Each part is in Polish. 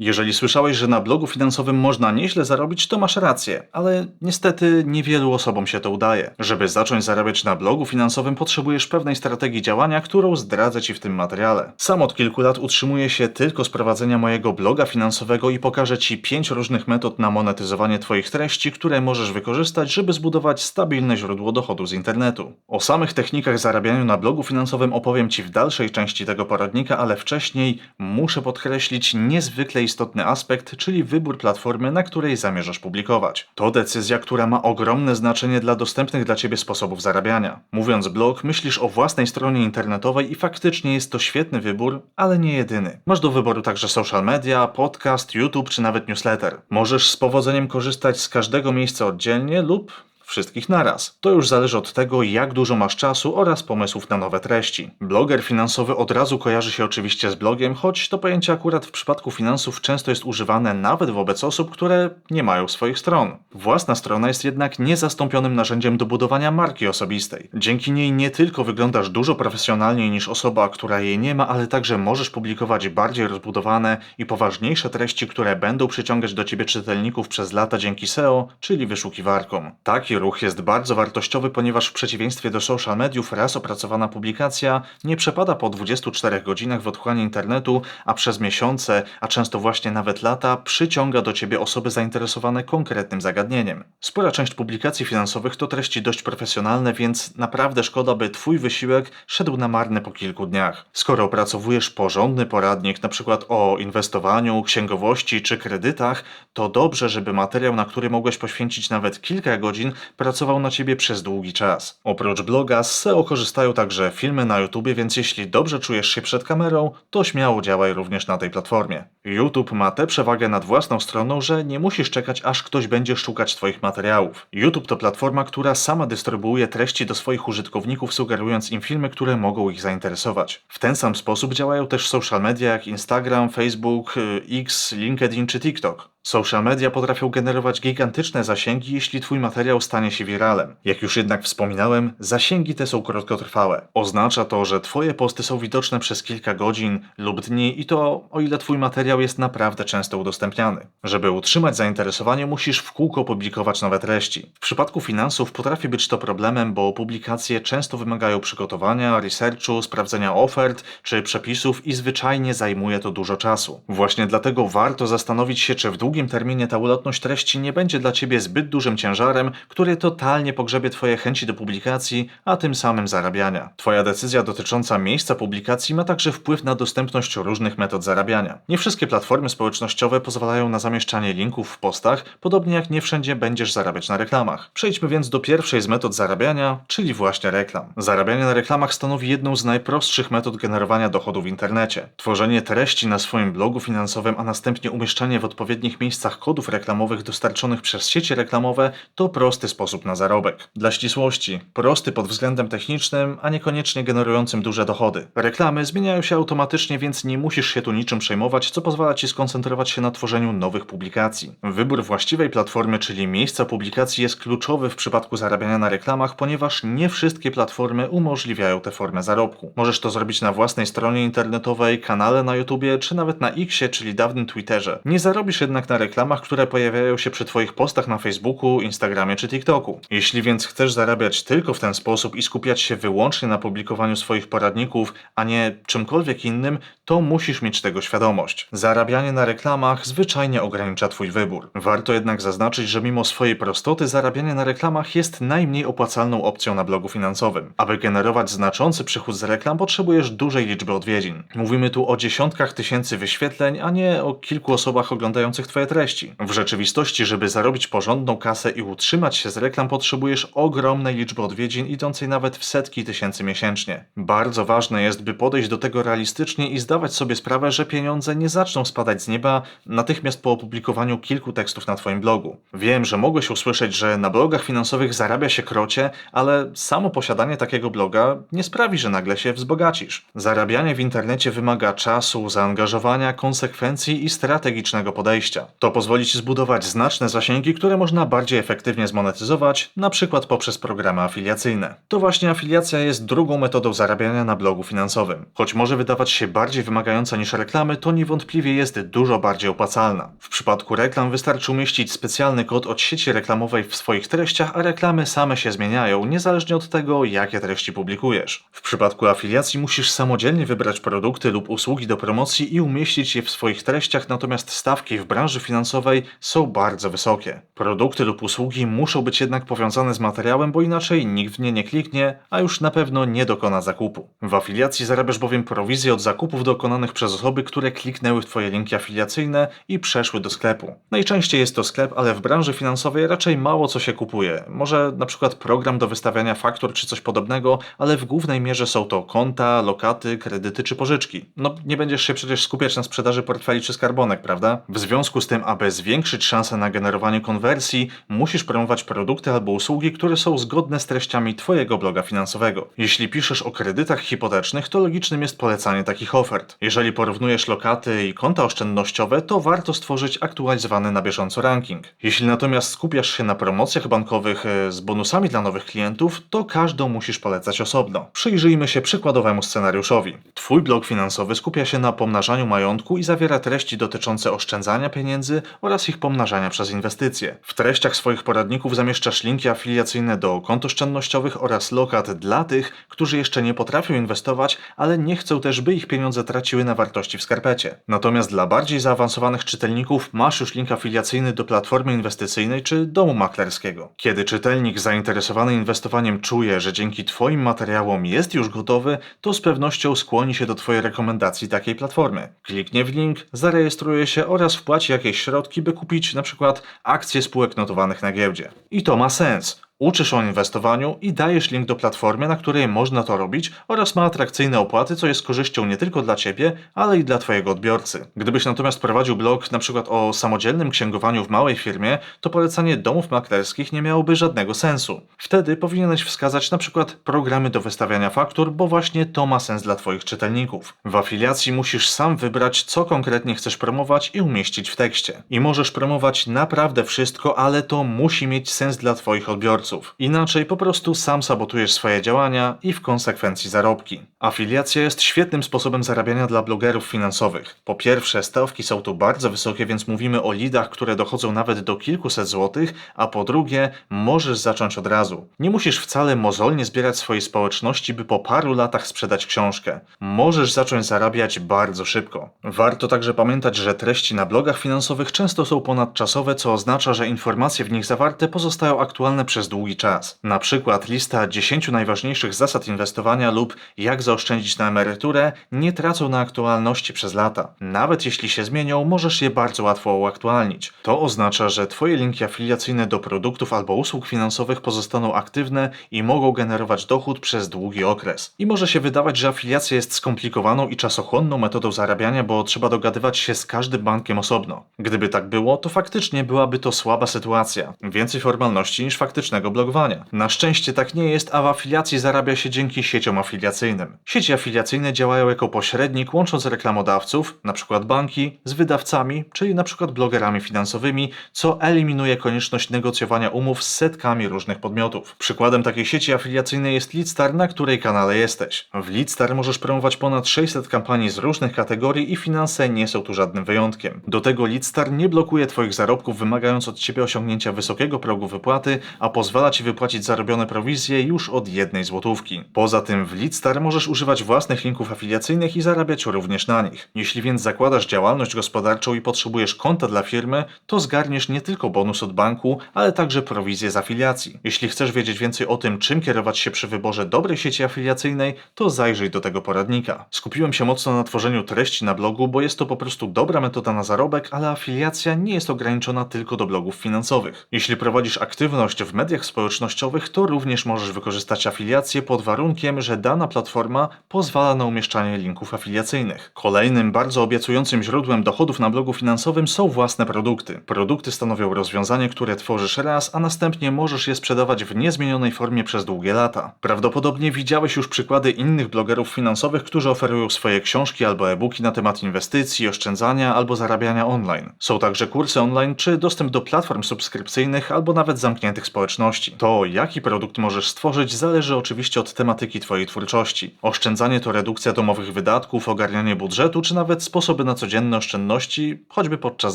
Jeżeli słyszałeś, że na blogu finansowym można nieźle zarobić, to masz rację, ale niestety niewielu osobom się to udaje. Żeby zacząć zarabiać na blogu finansowym, potrzebujesz pewnej strategii działania, którą zdradzę Ci w tym materiale. Sam od kilku lat utrzymuję się tylko z prowadzenia mojego bloga finansowego i pokażę Ci pięć różnych metod na monetyzowanie Twoich treści, które możesz wykorzystać, żeby zbudować stabilne źródło dochodu z internetu. O samych technikach zarabiania na blogu finansowym opowiem Ci w dalszej części tego poradnika, ale wcześniej muszę podkreślić niezwykle istotny aspekt, czyli wybór platformy, na której zamierzasz publikować. To decyzja, która ma ogromne znaczenie dla dostępnych dla Ciebie sposobów zarabiania. Mówiąc blog, myślisz o własnej stronie internetowej i faktycznie jest to świetny wybór, ale nie jedyny. Masz do wyboru także social media, podcast, YouTube czy nawet newsletter. Możesz z powodzeniem korzystać z każdego miejsca oddzielnie lub wszystkich naraz. To już zależy od tego, jak dużo masz czasu oraz pomysłów na nowe treści. Bloger finansowy od razu kojarzy się oczywiście z blogiem, choć to pojęcie akurat w przypadku finansów często jest używane nawet wobec osób, które nie mają swoich stron. Własna strona jest jednak niezastąpionym narzędziem do budowania marki osobistej. Dzięki niej nie tylko wyglądasz dużo profesjonalniej niż osoba, która jej nie ma, ale także możesz publikować bardziej rozbudowane i poważniejsze treści, które będą przyciągać do ciebie czytelników przez lata dzięki SEO, czyli wyszukiwarkom. Taki ruch jest bardzo wartościowy, ponieważ w przeciwieństwie do social mediów raz opracowana publikacja nie przepada po 24 godzinach w otchłanie internetu, a przez miesiące, a często właśnie nawet lata przyciąga do ciebie osoby zainteresowane konkretnym zagadnieniem. Spora część publikacji finansowych to treści dość profesjonalne, więc naprawdę szkoda, by twój wysiłek szedł na marne po kilku dniach. Skoro opracowujesz porządny poradnik, np. o inwestowaniu, księgowości czy kredytach, to dobrze, żeby materiał, na który mogłeś poświęcić nawet kilka godzin, pracował na ciebie przez długi czas. Oprócz bloga z SEO korzystają także filmy na YouTube, więc jeśli dobrze czujesz się przed kamerą, to śmiało działaj również na tej platformie. YouTube ma tę przewagę nad własną stroną, że nie musisz czekać aż ktoś będzie szukać twoich materiałów. YouTube to platforma, która sama dystrybuuje treści do swoich użytkowników, sugerując im filmy, które mogą ich zainteresować. W ten sam sposób działają też social media jak Instagram, Facebook, y, X, LinkedIn czy TikTok. Social media potrafią generować gigantyczne zasięgi, jeśli Twój materiał stanie się wiralem. Jak już jednak wspominałem, zasięgi te są krótkotrwałe. Oznacza to, że Twoje posty są widoczne przez kilka godzin lub dni i to o ile Twój materiał jest naprawdę często udostępniany. Żeby utrzymać zainteresowanie, musisz w kółko publikować nowe treści. W przypadku finansów potrafi być to problemem, bo publikacje często wymagają przygotowania, researchu, sprawdzenia ofert czy przepisów i zwyczajnie zajmuje to dużo czasu. Właśnie dlatego warto zastanowić się, czy w długim terminie ta ulotność treści nie będzie dla Ciebie zbyt dużym ciężarem, który totalnie pogrzebie Twoje chęci do publikacji, a tym samym zarabiania. Twoja decyzja dotycząca miejsca publikacji ma także wpływ na dostępność różnych metod zarabiania. Nie wszystkie platformy społecznościowe pozwalają na zamieszczanie linków w postach, podobnie jak nie wszędzie będziesz zarabiać na reklamach. Przejdźmy więc do pierwszej z metod zarabiania, czyli właśnie reklam. Zarabianie na reklamach stanowi jedną z najprostszych metod generowania dochodu w internecie. Tworzenie treści na swoim blogu finansowym, a następnie umieszczanie w odpowiednich miejscach kodów reklamowych dostarczonych przez sieci reklamowe to prosty sposób na zarobek. Dla ścisłości, prosty pod względem technicznym, a niekoniecznie generującym duże dochody. Reklamy zmieniają się automatycznie, więc nie musisz się tu niczym przejmować, co pozwala Ci skoncentrować się na tworzeniu nowych publikacji. Wybór właściwej platformy, czyli miejsca publikacji jest kluczowy w przypadku zarabiania na reklamach, ponieważ nie wszystkie platformy umożliwiają tę formę zarobku. Możesz to zrobić na własnej stronie internetowej, kanale na YouTubie, czy nawet na Xie, czyli dawnym Twitterze. Nie zarobisz jednak na reklamach, które pojawiają się przy Twoich postach na Facebooku, Instagramie czy TikToku. Jeśli więc chcesz zarabiać tylko w ten sposób i skupiać się wyłącznie na publikowaniu swoich poradników, a nie czymkolwiek innym, to musisz mieć tego świadomość. Zarabianie na reklamach zwyczajnie ogranicza Twój wybór. Warto jednak zaznaczyć, że mimo swojej prostoty zarabianie na reklamach jest najmniej opłacalną opcją na blogu finansowym. Aby generować znaczący przychód z reklam, potrzebujesz dużej liczby odwiedzin. Mówimy tu o dziesiątkach tysięcy wyświetleń, a nie o kilku osobach oglądających Twoje treści. W rzeczywistości, żeby zarobić porządną kasę i utrzymać się z reklam, potrzebujesz ogromnej liczby odwiedzin, idącej nawet w setki tysięcy miesięcznie. Bardzo ważne jest, by podejść do tego realistycznie i zdawać sobie sprawę, że pieniądze nie zaczną spadać z nieba natychmiast po opublikowaniu kilku tekstów na Twoim blogu. Wiem, że mogłeś usłyszeć, że na blogach finansowych zarabia się krocie, ale samo posiadanie takiego bloga nie sprawi, że nagle się wzbogacisz. Zarabianie w internecie wymaga czasu, zaangażowania, konsekwencji i strategicznego podejścia. To pozwoli Ci zbudować znaczne zasięgi, które można bardziej efektywnie zmonetyzować, na przykład poprzez programy afiliacyjne. To właśnie afiliacja jest drugą metodą zarabiania na blogu finansowym. Choć może wydawać się bardziej wymagająca niż reklamy, to niewątpliwie jest dużo bardziej opłacalna. W przypadku reklam wystarczy umieścić specjalny kod od sieci reklamowej w swoich treściach, a reklamy same się zmieniają, niezależnie od tego, jakie treści publikujesz. W przypadku afiliacji musisz samodzielnie wybrać produkty lub usługi do promocji i umieścić je w swoich treściach, natomiast stawki w branży finansowej są bardzo wysokie. Produkty lub usługi muszą być jednak powiązane z materiałem, bo inaczej nikt w nie nie kliknie, a już na pewno nie dokona zakupu. W afiliacji zarabiasz bowiem prowizję od zakupów dokonanych przez osoby, które kliknęły w Twoje linki afiliacyjne i przeszły do sklepu. Najczęściej jest to sklep, ale w branży finansowej raczej mało co się kupuje. Może na przykład program do wystawiania faktur czy coś podobnego, ale w głównej mierze są to konta, lokaty, kredyty czy pożyczki. No nie będziesz się przecież skupiać na sprzedaży portfeli czy skarbonek, prawda? W związku z tym, aby zwiększyć szanse na generowanie konwersji, musisz promować produkty albo usługi, które są zgodne z treściami Twojego bloga finansowego. Jeśli piszesz o kredytach hipotecznych, to logicznym jest polecanie takich ofert. Jeżeli porównujesz lokaty i konta oszczędnościowe, to warto stworzyć aktualizowany na bieżąco ranking. Jeśli natomiast skupiasz się na promocjach bankowych e, z bonusami dla nowych klientów, to każdą musisz polecać osobno. Przyjrzyjmy się przykładowemu scenariuszowi. Twój blog finansowy skupia się na pomnażaniu majątku i zawiera treści dotyczące oszczędzania pieniędzy oraz ich pomnażania przez inwestycje. W treściach swoich poradników zamieszczasz linki afiliacyjne do kont oszczędnościowych oraz lokat dla tych, którzy jeszcze nie potrafią inwestować, ale nie chcą też, by ich pieniądze traciły na wartości w skarpecie. Natomiast dla bardziej zaawansowanych czytelników masz już link afiliacyjny do platformy inwestycyjnej czy domu maklerskiego. Kiedy czytelnik zainteresowany inwestowaniem czuje, że dzięki Twoim materiałom jest już gotowy, to z pewnością skłoni się do Twojej rekomendacji takiej platformy. Kliknie w link, zarejestruje się oraz wpłaci jakieś środki, by kupić na przykład akcje spółek notowanych na giełdzie. I to ma sens. Uczysz o inwestowaniu i dajesz link do platformy, na której można to robić oraz ma atrakcyjne opłaty, co jest korzyścią nie tylko dla Ciebie, ale i dla Twojego odbiorcy. Gdybyś natomiast prowadził blog na przykład o samodzielnym księgowaniu w małej firmie, to polecanie domów maklerskich nie miałoby żadnego sensu. Wtedy powinieneś wskazać na przykład programy do wystawiania faktur, bo właśnie to ma sens dla Twoich czytelników. W afiliacji musisz sam wybrać, co konkretnie chcesz promować i umieścić w tekście. I możesz promować naprawdę wszystko, ale to musi mieć sens dla Twoich odbiorców. Inaczej po prostu sam sabotujesz swoje działania i w konsekwencji zarobki. Afiliacja jest świetnym sposobem zarabiania dla blogerów finansowych. Po pierwsze, stawki są tu bardzo wysokie, więc mówimy o lidach, które dochodzą nawet do kilkuset złotych, a po drugie, możesz zacząć od razu. Nie musisz wcale mozolnie zbierać swojej społeczności, by po paru latach sprzedać książkę. Możesz zacząć zarabiać bardzo szybko. Warto także pamiętać, że treści na blogach finansowych często są ponadczasowe, co oznacza, że informacje w nich zawarte pozostają aktualne przez długi długi czas. Na przykład lista 10 najważniejszych zasad inwestowania lub jak zaoszczędzić na emeryturę nie tracą na aktualności przez lata. Nawet jeśli się zmienią, możesz je bardzo łatwo uaktualnić. To oznacza, że Twoje linki afiliacyjne do produktów albo usług finansowych pozostaną aktywne i mogą generować dochód przez długi okres. I może się wydawać, że afiliacja jest skomplikowaną i czasochłonną metodą zarabiania, bo trzeba dogadywać się z każdym bankiem osobno. Gdyby tak było, to faktycznie byłaby to słaba sytuacja. Więcej formalności niż faktycznego blogowania. Na szczęście tak nie jest, a w afiliacji zarabia się dzięki sieciom afiliacyjnym. Sieci afiliacyjne działają jako pośrednik łącząc reklamodawców, np. banki, z wydawcami, czyli np. blogerami finansowymi, co eliminuje konieczność negocjowania umów z setkami różnych podmiotów. Przykładem takiej sieci afiliacyjnej jest Leadstar, na której kanale jesteś. W Leadstar możesz promować ponad 600 kampanii z różnych kategorii i finanse nie są tu żadnym wyjątkiem. Do tego Leadstar nie blokuje Twoich zarobków, wymagając od Ciebie osiągnięcia wysokiego progu wypłaty, a pozwala Ci wypłacić zarobione prowizje już od jednej złotówki. Poza tym w Leadstar możesz używać własnych linków afiliacyjnych i zarabiać również na nich. Jeśli więc zakładasz działalność gospodarczą i potrzebujesz konta dla firmy, to zgarniesz nie tylko bonus od banku, ale także prowizję z afiliacji. Jeśli chcesz wiedzieć więcej o tym, czym kierować się przy wyborze dobrej sieci afiliacyjnej, to zajrzyj do tego poradnika. Skupiłem się mocno na tworzeniu treści na blogu, bo jest to po prostu dobra metoda na zarobek, ale afiliacja nie jest ograniczona tylko do blogów finansowych. Jeśli prowadzisz aktywność w mediach mediach społecznościowych, to również możesz wykorzystać afiliację pod warunkiem, że dana platforma pozwala na umieszczanie linków afiliacyjnych. Kolejnym bardzo obiecującym źródłem dochodów na blogu finansowym są własne produkty. Produkty stanowią rozwiązanie, które tworzysz raz, a następnie możesz je sprzedawać w niezmienionej formie przez długie lata. Prawdopodobnie widziałeś już przykłady innych blogerów finansowych, którzy oferują swoje książki albo e-booki na temat inwestycji, oszczędzania albo zarabiania online. Są także kursy online czy dostęp do platform subskrypcyjnych albo nawet zamkniętych społeczności. To, jaki produkt możesz stworzyć, zależy oczywiście od tematyki Twojej twórczości. Oszczędzanie to redukcja domowych wydatków, ogarnianie budżetu, czy nawet sposoby na codzienne oszczędności, choćby podczas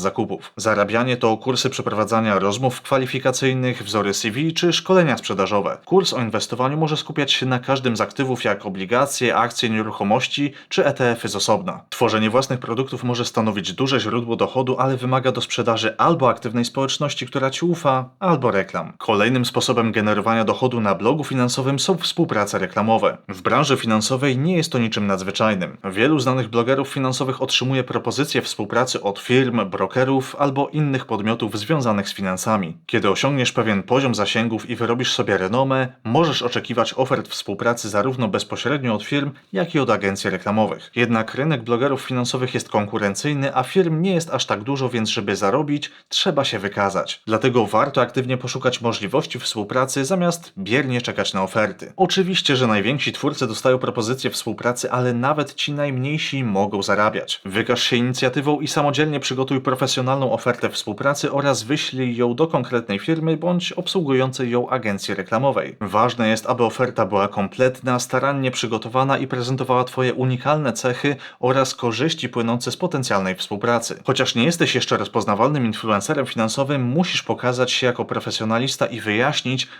zakupów. Zarabianie to kursy przeprowadzania rozmów kwalifikacyjnych, wzory CV czy szkolenia sprzedażowe. Kurs o inwestowaniu może skupiać się na każdym z aktywów, jak obligacje, akcje, nieruchomości czy ETF-y z osobna. Tworzenie własnych produktów może stanowić duże źródło dochodu, ale wymaga do sprzedaży albo aktywnej społeczności, która Ci ufa, albo reklam. Kolejnym sposobem generowania dochodu na blogu finansowym są współprace reklamowe. W branży finansowej nie jest to niczym nadzwyczajnym. Wielu znanych blogerów finansowych otrzymuje propozycje współpracy od firm, brokerów albo innych podmiotów związanych z finansami. Kiedy osiągniesz pewien poziom zasięgów i wyrobisz sobie renomę, możesz oczekiwać ofert współpracy zarówno bezpośrednio od firm, jak i od agencji reklamowych. Jednak rynek blogerów finansowych jest konkurencyjny, a firm nie jest aż tak dużo, więc żeby zarobić, trzeba się wykazać. Dlatego warto aktywnie poszukać możliwości współpracy, zamiast biernie czekać na oferty. Oczywiście, że najwięksi twórcy dostają propozycje współpracy, ale nawet ci najmniejsi mogą zarabiać. Wykaż się inicjatywą i samodzielnie przygotuj profesjonalną ofertę współpracy oraz wyślij ją do konkretnej firmy bądź obsługującej ją agencji reklamowej. Ważne jest, aby oferta była kompletna, starannie przygotowana i prezentowała Twoje unikalne cechy oraz korzyści płynące z potencjalnej współpracy. Chociaż nie jesteś jeszcze rozpoznawalnym influencerem finansowym, musisz pokazać się jako profesjonalista i wyjaśnić,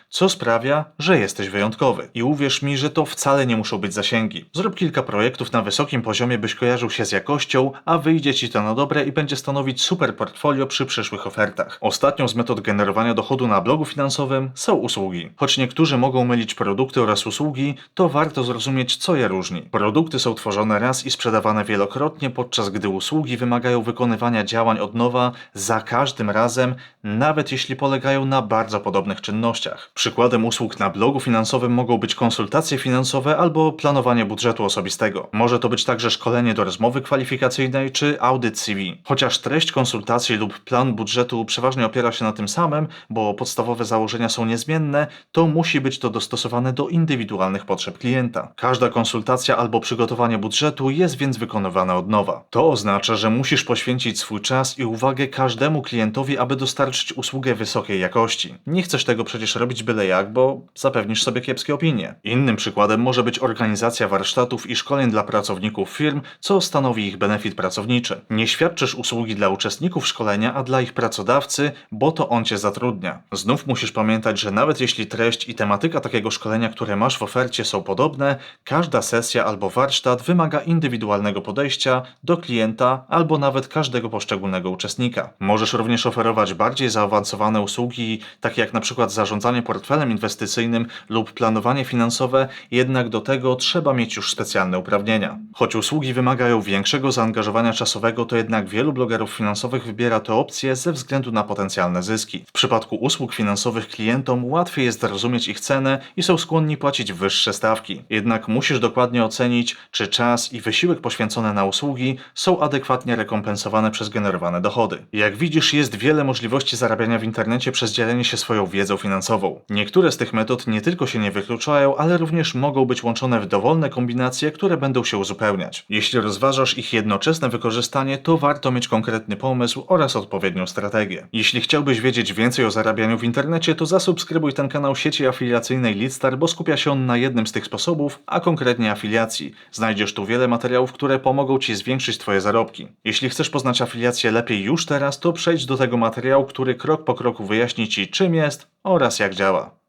co sprawia, że jesteś wyjątkowy. I uwierz mi, że to wcale nie muszą być zasięgi. Zrób kilka projektów na wysokim poziomie, byś kojarzył się z jakością, a wyjdzie Ci to na dobre i będzie stanowić super portfolio przy przyszłych ofertach. Ostatnią z metod generowania dochodu na blogu finansowym są usługi. Choć niektórzy mogą mylić produkty oraz usługi, to warto zrozumieć, co je różni. Produkty są tworzone raz i sprzedawane wielokrotnie, podczas gdy usługi wymagają wykonywania działań od nowa za każdym razem, nawet jeśli polegają na bardzo podobnych czynnościach. Przykładem usług na blogu finansowym mogą być konsultacje finansowe albo planowanie budżetu osobistego. Może to być także szkolenie do rozmowy kwalifikacyjnej czy audyt CV. Chociaż treść konsultacji lub plan budżetu przeważnie opiera się na tym samym, bo podstawowe założenia są niezmienne, to musi być to dostosowane do indywidualnych potrzeb klienta. Każda konsultacja albo przygotowanie budżetu jest więc wykonywane od nowa. To oznacza, że musisz poświęcić swój czas i uwagę każdemu klientowi, aby dostarczyć usługę wysokiej jakości. Nie chcesz tego przecież robić byle jak, bo zapewnisz sobie kiepskie opinie. Innym przykładem może być organizacja warsztatów i szkoleń dla pracowników firm, co stanowi ich benefit pracowniczy. Nie świadczysz usługi dla uczestników szkolenia, a dla ich pracodawcy, bo to on cię zatrudnia. Znów musisz pamiętać, że nawet jeśli treść i tematyka takiego szkolenia, które masz w ofercie są podobne, każda sesja albo warsztat wymaga indywidualnego podejścia do klienta albo nawet każdego poszczególnego uczestnika. Możesz również oferować bardziej zaawansowane usługi, takie jak na przykład zarządzanie portfelem inwestycyjnym lub planowanie finansowe, jednak do tego trzeba mieć już specjalne uprawnienia. Choć usługi wymagają większego zaangażowania czasowego, to jednak wielu blogerów finansowych wybiera te opcje ze względu na potencjalne zyski. W przypadku usług finansowych klientom łatwiej jest zrozumieć ich cenę i są skłonni płacić wyższe stawki. Jednak musisz dokładnie ocenić, czy czas i wysiłek poświęcone na usługi są adekwatnie rekompensowane przez generowane dochody. Jak widzisz, jest wiele możliwości zarabiania w internecie przez dzielenie się swoją wiedzą finansową. Niektóre z tych metod nie tylko się nie wykluczają, ale również mogą być łączone w dowolne kombinacje, które będą się uzupełniać. Jeśli rozważasz ich jednoczesne wykorzystanie, to warto mieć konkretny pomysł oraz odpowiednią strategię. Jeśli chciałbyś wiedzieć więcej o zarabianiu w internecie, to zasubskrybuj ten kanał sieci afiliacyjnej Leadstar, bo skupia się on na jednym z tych sposobów, a konkretnie afiliacji. Znajdziesz tu wiele materiałów, które pomogą Ci zwiększyć Twoje zarobki. Jeśli chcesz poznać afiliację lepiej już teraz, to przejdź do tego materiału, który krok po kroku wyjaśni Ci czym jest oraz jak działa.